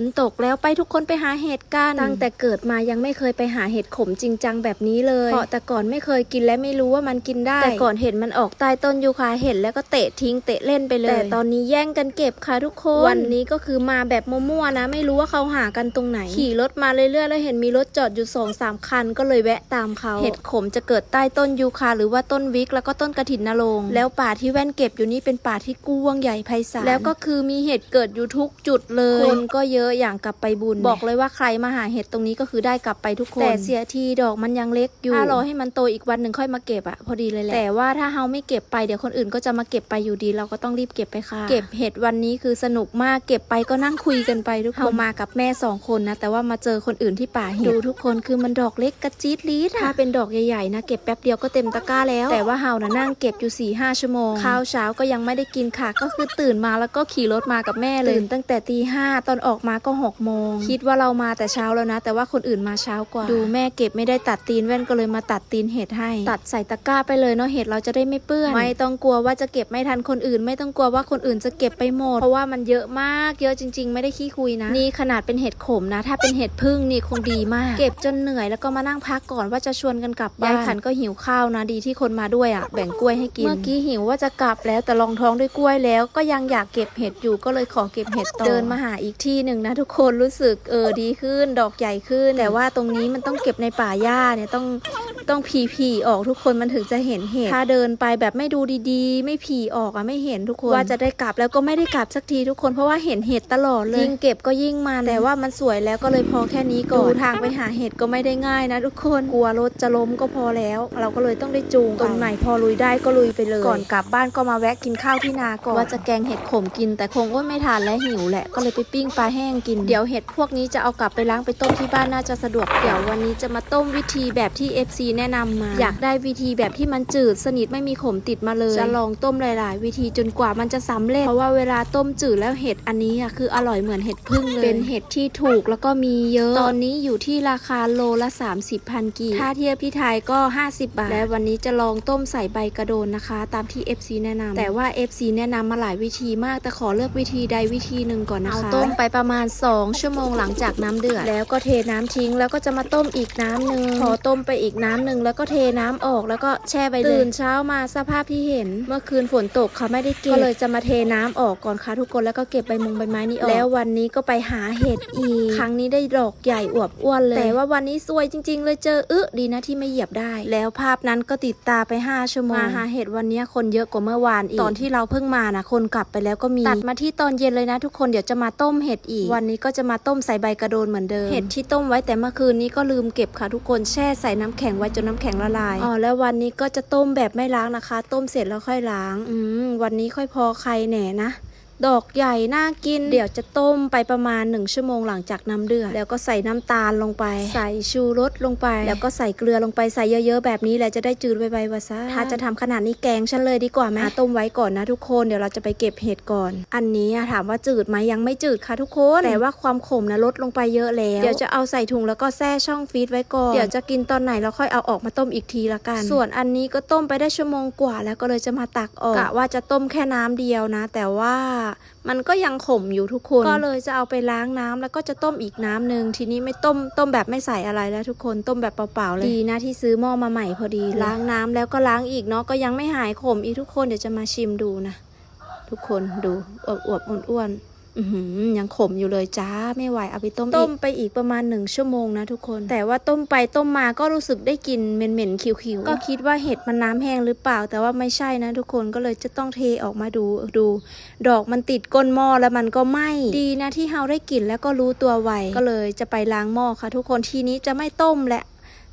นตกแล้วไปทุกคนไปหาเห็ดกันตั้งแต่เกิดมายังไม่เคยไปหาเห็ดขมจริงจังแบบนี้เลยเพราะแต่ก่อนไม่เคยกินและไม่รู้ว่ามันกินได้ แต่ก่อนเห็นมันออกใต้ต้นยูคาเห็นแล้วก็เตะทิ้งเตะเล่นไปเลย แต่ตอนนี้แย่งกันเก็บค่ะทุกคน วันนี้ก็คือมาแบบมั่วๆนะ ไม่รู้ว่าเขาหากันตรงไหน ขี่รถมาเรื่อยๆแล้วเห็นมีรถจอดอยู่สองสามคัน ก็เลยแวะตามเขาเห็ดขมจะเกิดใต้ต้นยูคาหรือว่าต้นวิกแล้วก็ต้นกระถินนรงค์แล้วป่าที่แว่นเก็บอยู่นี่เป็นป่าที่กว้างใหญ่ไพศาลแล้วก็คือมีเห็ดเกิดอยู่ทุกจุดเลยคนก็เยอะอย่างกลับไปบุญ บอกเลยว่าใครมาหาเห็ดตรงนี้ก็คือได้กลับไปทุกคนแต่เสียทีดอกมันยังเล็กอยู่ถ้ารอให้มันโตอีกวันหนึ่งค่อยมาเก็บอะพอดีเลยแหละแต่ว่าถ้าเฮาไม่เก็บไปเดี๋ยวคนอื่นก็จะมาเก็บไปอยู่ดี เราก็ต้องรีบเก็บไปค่ะเก็บเห็ดวันนี้คือสนุกมากเก็บไปก็นั่งคุยกันไปทุกคนเฮามากับแม่สองคนนะแต่ว่ามาเจอคนอื่นที่ป่าเห็ดดูทุกคนคือมันดอกเล็กกระจี๊ดลีดถ้าเป็นดอกใหญ่ๆนะเก็บแป๊บเดียวก็เต็มตะกร้าแล้ว แต่ว่าเฮานะนั่งเก็บอยู่4ี่ห้าชั่วโมงข้าวเช้าก็ยังไม่ได้กินค่ะ ก็คือตื่นมาแล้วก็ขี่รถมากับแม่เลยตื่นตั้งแต่ตีห้าตอนออกมาก็หกโมงคิดว่าเรามาแต่เช้าแล้วนะ แต่ว่าคนอื่นมาเช้ากว่า ดูแม่เก็บไม่ได้ตัดตีนแว่นก็เลยมาตัดตีนเห็ดให้ ตัดใส่ตะกร้าไปเลยเนาะเห็ดเราจะได้ไม่เปื้อนไม่ต้องกลัวว่าจะเก็บไม่ทันคนอื่น ไม่ต้องกลัวว่าคนอื่นจะเก็บไปหมด เพราะว่ามันเยอะมากเยอะจริง ๆ ไม่ได้ขี้คุยนะ นี่ขนาดเป็นเห็ดขมนะ ถ้าเป็นเห็ดพึ่งนี่คงดีมาก เก็บจนเหนื่อยแล้วก็มานั่งพักก่อนว่าจะชวนกันกลับบ้านยายขันก็หิวข้าวนะดีที่คนมาด้วยอะแบ่งกล้วยให้กินเมื่อกี้หิวว่าจะกลับแล้วแต่ลองท้องด้วยกล้วยแล้ว ก็ยังอยากเก็บเห็ดอยู่ก็เลยขอเก็บเห็ดต่อเดินมาหาอีกที่หนึ่งนะทุกคนรู้สึกเออดีขึ้นดอกใหญ่ขึ้นแต่ว่าตรงนี้มันต้องเก็บในป่าหญ้าเนี่ยต้องต้องผีผีออกทุกคนมันถึงจะเห็นเห็ดถ้าเดินไปแบบไม่ดูดีๆ ไม่ผีออกอะไม่เห็นทุกคนว่าจะได้กลับแล้วก็ไม่ได้กลับสักทีทุกคนเพราะว่าเห็นเห็ดตลอดเลยยิ่งเก็บก็ยิ่งมันแต่ว่ามันสวยแล้วก็เลยพอแค่นี้ก่อนดูทางไปหาเห็ดก็ไม่ได้ง่ายนะทุกคนกลัวรถจะล้มก็พอแล้ว เราก็เลยต้องได้จูงตรงไหนพอลุยได้ก็ลุยไปเลยก่อนกลับบ้านก็มาแวะกินข้าวที่นาก่อนว่าจะแกงเห็ดขมกิน แต่คงก็ไม่ทานและหิวแหละก็เลยไปปิ้งปลาแห้งกิน เดี๋ยวเห็ดพวกนี้จะเอากลับไปล้างไปต้มที่บ้านน่าจะสะดวก เดี๋ยววันนี้จะมาต้มวิธีแบบที่ FC แนะนำมา อยากได้วิธีแบบที่มันจืดสนิทไม่มีขมติดมาเลย จะลองต้มหลาย ๆ วิธีจนกว่ามันจะสำเร็จ เพราะว่าเวลาต้มจืดแล้วเห็ดอันนี้อะคืออร่อยเหมือนเห็ดพึ่งเลย เป็นเห็ดที่ถูกแล้วก็มีเยอะ ตอนนี้อยู่ที่ราคาโลละ 30พันกีถ้าเทียบที่ไทยก็ 50 บาท และวันนี้จะลองต้มใส่ใบกระโดนนะคะ ตามที่ FC แนะนำแต่ว่า FC แนะนำมาหลายวิธีมาก แต่ขอเลือกวิธีใดวิธีหนึ่งก่อนนะคะ เอาต้มไปประมาณ 2 ชั่วโมงหลังจากน้ำเดือด แล้วก็เทน้ำทิ้ง แล้วก็จะมาต้มอีกน้ำหนึ่งพอต้มไปอีกน้ำหนึ่งแล้วก็เทน้ำออกแล้วก็แช่ไปเลยตื่นเช้ามาสภาพที่เห็น เมื่อคืนฝนตกค่ะไม่ได้เก็บก็เลยจะมาเทน้ำออกก่อนค่ะทุกคนแล้วก็เก็บใบมงใบไม้นี่ออกแล้ววันนี้ก็ไปหาเห็ดอีก ครั้งนี้ได้ดอกใหญ่อวบอ้วนเลย แต่ว่าวันนี้สวยจริง ๆ เลยเจออึดีนะที่ไม่เหยียบได้ แล้วภาพนั้นก็ติดตาไป 5 ชั่วโมงมาหาเห็ดวันนี้คนเยอะกว่าเมื่อวานอีกตอนที่เราเพิ่งมานะคนกลับไปแล้วก็มีตัดมาที่ตอนเย็นเลยนะทุกคนเดี๋ยวจะมาต้มเห็ดอีกวันนี้ก็จะมาต้มใส่ใบกระโดนเหมือนเดิม เห็ดที่ต้มไว้แต่เมื่อคืนนี้ก็ลืมเก็บค่ะทุกคนแช่ใส่น้ำแข็งไว้จนน้ำแข็งละลาย อ๋อแล้ววันนี้ก็จะต้มแบบไม่ล้างนะคะ ต้มเสร็จแล้วค่อยล้าง อืมวันนี้ค่อยพอใครแหน่นะ ดอกใหญ่น่ากิน เดี๋ยวจะต้มไปประมาณ 1 ชั่วโมงหลังจากน้ำเดือด แล้วก็ใส่น้ำตาลลงไป ใส่ชูรสลงไป แล้วก็ใส่เกลือลงไปใส่เยอะๆแบบนี้แหละจะได้จืดไวๆวะซะถ้าจะทำขนาดนี้แกงฉันเลยดีกว่าไหมอะต้มไว้ก่อนนะทุกคนเดี๋ยวเราจะไปเก็บเห็ดก่อน อันนี้อะถามว่าจืดไหมยังไม่จืดค่ะทุกคนแต่ว่าความขมนะลดลงไปเยอะแล้ว เดี๋ยวจะเอาใส่ถุงแล้วก็แช่ช่องฟรีซไว้ก่อนเดี๋ยวจะกินตอนไหนแล้วค่อยเอาออกมาต้มอีกทีละกัน ส่วนอันนี้ก็ต้มไปได้ชั่วโมงกว่า แล้วก็เลยจะมาตักออกกะว่าจะต้มแค่น้ำเดียวนะ แต่ว่ามันก็ยังขมอยู่ทุกคน ก็เลยจะเอาไปล้างน้ำแล้วก็จะต้มอีกน้ำหนึ่งทีนี้ไม่ต้มต้มแบบไม่ใส่อะไรแล้วทุกคนต้มแบบเปล่าๆเลยดีนะที่ซื้อหม้อมาใหม่พอดีล้างน้ำแล้วก็ล้างอีกเนาะก็ยังไม่หายขมอีกทุกคนเดี๋ยวจะมาชิมดูนะ ทุกคนดูอวบๆอ้วนๆอือหือ ยังขมอยู่เลยจ้าไม่ไหวเอาไปต้มต้มไปอีกประมาณหนึ่งชั่วโมงนะทุกคน แต่ว่าต้มไปต้มมาก็รู้สึกได้กลิ่นเหม็นๆคิวๆก็คิดว่าเห็ดมันน้ำแห้งหรือเปล่า แต่ว่าไม่ใช่นะทุกคนก็เลยจะต้องเทออกมาดูดู ดอกมันติดก้นหม้อแล้วมันก็ไหม้ดีนะที่เฮาได้กลิ่นแล้วก็รู้ตัวไวก็เลยจะไปล้างหม้อค่ะ ทุกคนทีนี้จะไม่ต้มและ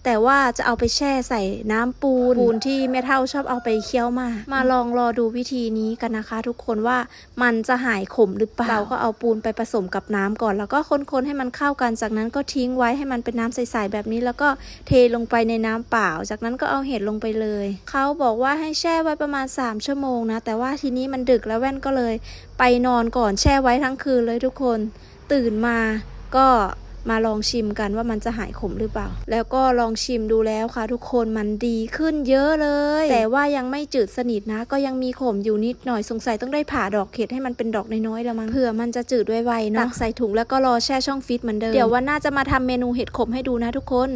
แต่ว่าจะเอาไปแช่ใส่น้ำปูนปูนที่แม่เท่าชอบเอาไปเคี่ยวมา มาลองรอดูวิธีนี้กันนะคะ ทุกคนว่ามันจะหายขมหรือเปล่าเราก็เอาปูนไปผสมกับน้ำก่อน แล้วก็คนๆให้มันเข้ากันจากนั้นก็ทิ้งไว้ให้มันเป็นน้ำใสๆแบบนี้ แล้วก็เทลงไปในน้ำเปล่า จากนั้นก็เอาเห็ดลงไปเลยเขาบอกว่าให้แช่ไว้ประมาณ 3 ชั่วโมงนะแต่ว่าทีนี้มันดึกแล้วแว่นก็เลย ไปนอนก่อนแช่ไว้ทั้งคืนเลยทุกคน ตื่นมาก็ มาลองชิมกันว่ามันจะหายขมหรือเปล่า แล้วก็ลองชิมดูแล้วค่ะ ทุกคนมันดีขึ้นเยอะเลย แต่ว่ายังไม่จืดสนิทนะ ก็ยังมีขมอยู่นิดหน่อยสงสัยต้องได้ผ่าดอกเห็ดให้มันเป็นดอกน้อยๆแล้วมั้งเผื่อมันจะจืดไวๆเนาะตักใส่ถุงแล้วก็รอแช่ช่องฟิตเหมือนเดิมเดี๋ยววันหน้าจะมาทำเมนูเห็ดขมให้ดูนะทุกคน